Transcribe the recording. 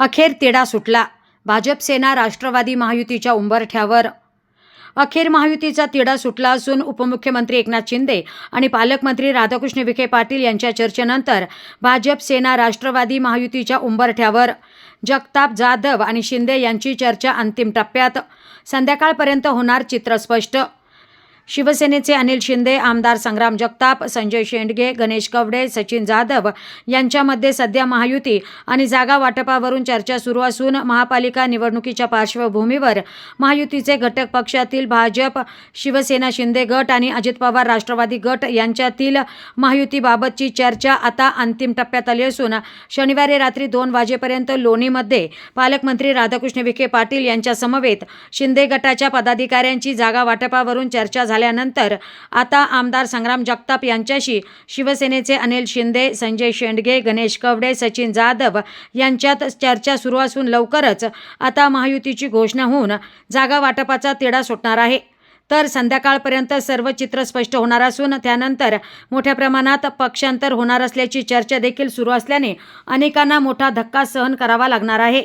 अखेर तिढा सुटला. भाजप सेना राष्ट्रवादी महायुतीच्या उंबरठ्यावर. अखेर महायुतीचा तिढा सुटला असून उपमुख्यमंत्री एकनाथ शिंदे आणि पालकमंत्री राधाकृष्ण विखे पाटील यांच्या चर्चेनंतर भाजप सेना राष्ट्रवादी महायुतीच्या उंबरठ्यावर. जगताप जाधव आणि शिंदे यांची चर्चा अंतिम टप्प्यात. संध्याकाळपर्यंत होणार चित्र स्पष्ट. शिवसेनेचे अनिल शिंदे आमदार संग्राम जगताप संजय शेंडगे गणेश कवडे सचिन जाधव यांच्यामध्ये सध्या महायुती आणि जागा वाटपावरून चर्चा सुरू असून महापालिका निवडणुकीच्या पार्श्वभूमीवर महायुतीचे घटक पक्षातील भाजप शिवसेना शिंदे गट आणि अजित पवार राष्ट्रवादी गट यांच्यातील महायुतीबाबतची चर्चा आता अंतिम टप्प्यात आली असून शनिवारी रात्री दोन वाजेपर्यंत लोणीमध्ये पालकमंत्री राधाकृष्ण विखे पाटील यांच्यासमवेत शिंदे गटाच्या पदाधिकाऱ्यांची जागा वाटपावरून चर्चा झाली झाल्यानंतर आता आमदार संग्राम जगताप यांच्याशी शिवसेनेचे अनिल शिंदे संजय शेंडगे गणेश कवडे सचिन जाधव यांच्यात चर्चा सुरू असून लवकरच आता महायुतीची घोषणा होऊन जागा वाटपाचा तिढा सुटणार आहे. तर संध्याकाळपर्यंत सर्व चित्र स्पष्ट होणार असून त्यानंतर मोठ्या प्रमाणात पक्षांतर होणार असल्याची चर्चा देखील सुरू असल्याने अनेकांना मोठा धक्का सहन करावा लागणार आहे.